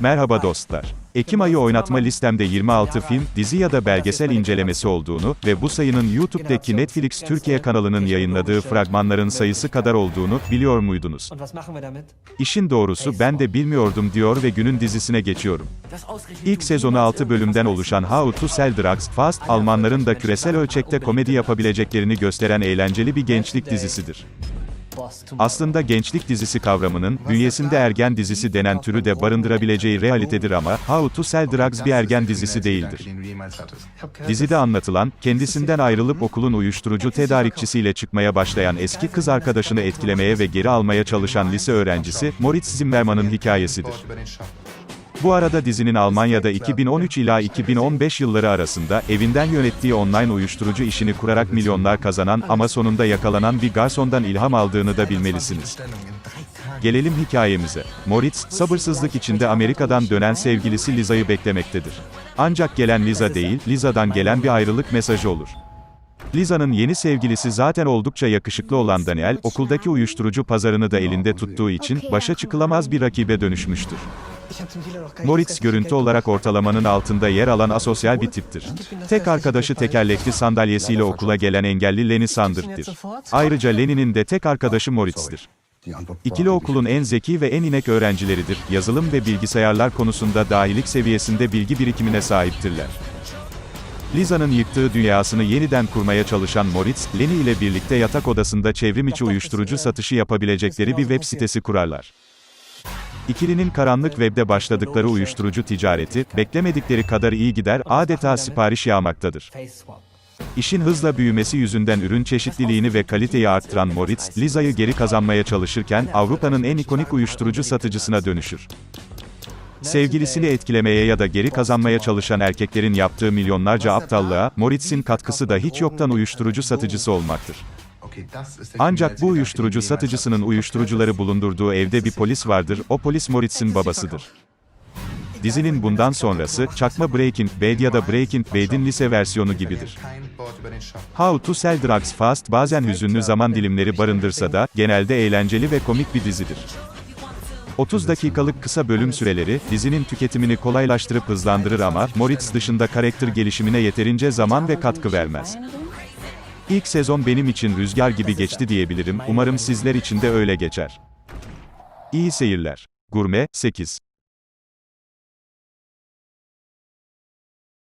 Merhaba dostlar. Ekim ayı oynatma listemde 26 film, dizi ya da belgesel incelemesi olduğunu ve bu sayının YouTube'daki Netflix Türkiye kanalının yayınladığı fragmanların sayısı kadar olduğunu biliyor muydunuz? İşin doğrusu ben de bilmiyordum diyor ve günün dizisine geçiyorum. İlk sezonu 6 bölümden oluşan How to Sell Drugs Fast, Almanların da küresel ölçekte komedi yapabileceklerini gösteren eğlenceli bir gençlik dizisidir. Aslında gençlik dizisi kavramının, bünyesinde ergen dizisi denen türü de barındırabileceği realitedir ama, How to Sell Drugs bir ergen dizisi değildir. Dizide anlatılan, kendisinden ayrılıp okulun uyuşturucu tedarikçisiyle çıkmaya başlayan eski kız arkadaşını etkilemeye ve geri almaya çalışan lise öğrencisi, Moritz Zimmermann'ın hikayesidir. Bu arada dizinin Almanya'da 2013 ila 2015 yılları arasında evinden yönettiği online uyuşturucu işini kurarak milyonlar kazanan ama sonunda yakalanan bir garsondan ilham aldığını da bilmelisiniz. Gelelim hikayemize. Moritz, sabırsızlık içinde Amerika'dan dönen sevgilisi Liza'yı beklemektedir. Ancak gelen Liza değil, Liza'dan gelen bir ayrılık mesajı olur. Liza'nın yeni sevgilisi zaten oldukça yakışıklı olan Daniel, okuldaki uyuşturucu pazarını da elinde tuttuğu için, başa çıkılamaz bir rakibe dönüşmüştür. İch görüntü olarak ortalamanın altında yer alan asosyal bir tiptir. Tek arkadaşı tekerlekli sandalyesiyle okula gelen engelli Lenny Sander'dir. Ayrıca Lenny'nin de tek arkadaşı Moritz'tir. İkili okulun en zeki ve en inek öğrencileridir. Yazılım ve bilgisayarlar konusunda dahilik seviyesinde bilgi birikimine sahiptirler. Liza'nın yıktığı dünyasını yeniden kurmaya çalışan Moritz, Lenny ile birlikte yatak odasında çevrim içi uyuşturucu satışı yapabilecekleri bir web sitesi kurarlar. İkilinin karanlık webde başladıkları uyuşturucu ticareti, beklemedikleri kadar iyi gider, adeta sipariş yağmaktadır. İşin hızla büyümesi yüzünden ürün çeşitliliğini ve kaliteyi arttıran Moritz, Liza'yı geri kazanmaya çalışırken Avrupa'nın en ikonik uyuşturucu satıcısına dönüşür. Sevgilisini etkilemeye ya da geri kazanmaya çalışan erkeklerin yaptığı milyonlarca aptallığa, Moritz'in katkısı da hiç yoktan uyuşturucu satıcısı olmaktır. Ancak bu uyuşturucu satıcısının uyuşturucuları bulundurduğu evde bir polis vardır, o polis Moritz'in babasıdır. Dizinin bundan sonrası, çakma Breaking Bad ya da Breaking Bad'in lise versiyonu gibidir. How to Sell Drugs Fast bazen hüzünlü zaman dilimleri barındırsa da, genelde eğlenceli ve komik bir dizidir. 30 dakikalık kısa bölüm süreleri, dizinin tüketimini kolaylaştırıp hızlandırır ama, Moritz dışında karakter gelişimine yeterince zaman ve katkı vermez. İlk sezon benim için rüzgar gibi geçti diyebilirim, umarım sizler için de öyle geçer. İyi seyirler. Gurme, 8